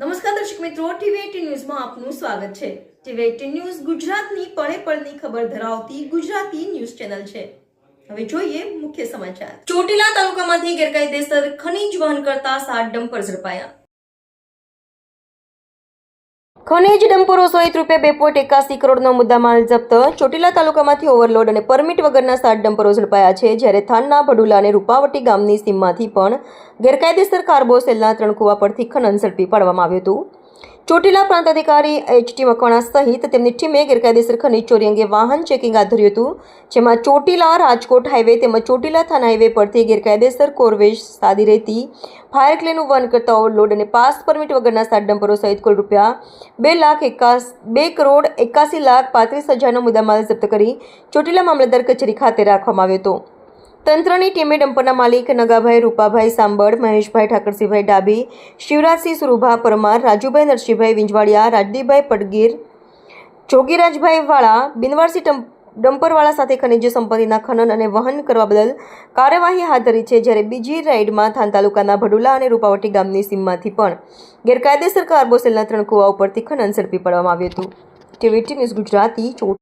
નમસ્કાર દર્શક મિત્રો ટીવી ન્યૂઝમાં આપનું સ્વાગત છે. ટીવી એટીન ન્યૂઝ ગુજરાતની પળે પળની ખબર ધરાવતી ગુજરાતી ન્યૂઝ ચેનલ છે. હવે જોઈએ મુખ્ય સમાચાર. ચોટીલા તાલુકામાંથી ગેરકાયદેસર ખનીજ વહન કરતા સાત ડમ્પર ઝડપાયા. ખનીજ ડમ્પરો સહિત રૂપિયા બે પોઈન્ટ એકાસી કરોડનો મુદ્દામાલ જપ્ત. ચોટીલા તાલુકામાંથી ઓવરલોડ અને પરમિટ વગરના સાત ડમ્પરો ઝડપાયા છે. જ્યારે થાનના ભડુલા અને રૂપાવટી ગામની સીમમાંથી પણ ગેરકાયદેસર કાર્બોસેલના ત્રણ કુવા પરથી ખનન ઝડપી પાડવામાં આવ્યું હતું. ચોટીલા પ્રાંત અધિકારી એચ ટી મકવાણા સહિત તેમની ટીમે ગેરકાયદેસર ખનીજ ચોરી અંગે વાહન ચેકિંગ હાથ ધર્યું હતું, જેમાં ચોટીલા રાજકોટ હાઈવે તેમજ ચોટીલા થાના હાઈવે પરથી ગેરકાયદેસર કોરવેજ સાદી રહેતી, ફાયર ક્લેનું વહન કરતા ઓવરલોડ અને પાસ પરમિટ વગરના સાત ડમ્પરો સહિત કુલ રૂપિયા બે લાખ એકાસ, બે કરોડ એકાસી લાખ પાંત્રીસ હજારનો મુદ્દામાલ જપ્ત કરી ચોટીલા મામલતદાર કચેરી ખાતે રાખવામાં આવ્યો હતો. તંત્રની ટીમે ડમ્પરના માલિક નગાભાઈ રૂપાભાઈ સાંબળ, મહેશભાઈ ઠાકરસિંહભાઈ ડાભી, શિવરાજસિંહ સુરુભા પરમાર, રાજુભાઈ નરસિંહભાઈ વિંજવાડિયા, રાજદીપભાઈ પડગીર, જોગીરાજભાઈ વાળા, બિનવારસી ડમ્પરવાળા સાથે ખનિજ સંપત્તિના ખનન અને વહન કરવા બદલ કાર્યવાહી હાથ ધરી છે, જ્યારે બીજી રાઇડમાં થાન તાલુકાના ભડુલા અને રૂપાવટી ગામની સીમમાંથી પણ ગેરકાયદેસર કાર્બોસેલના ત્રણ કુવા ઉપરથી ખનન ઝડપી પાડવામાં આવ્યું હતું. TV news Gujarati ચોટ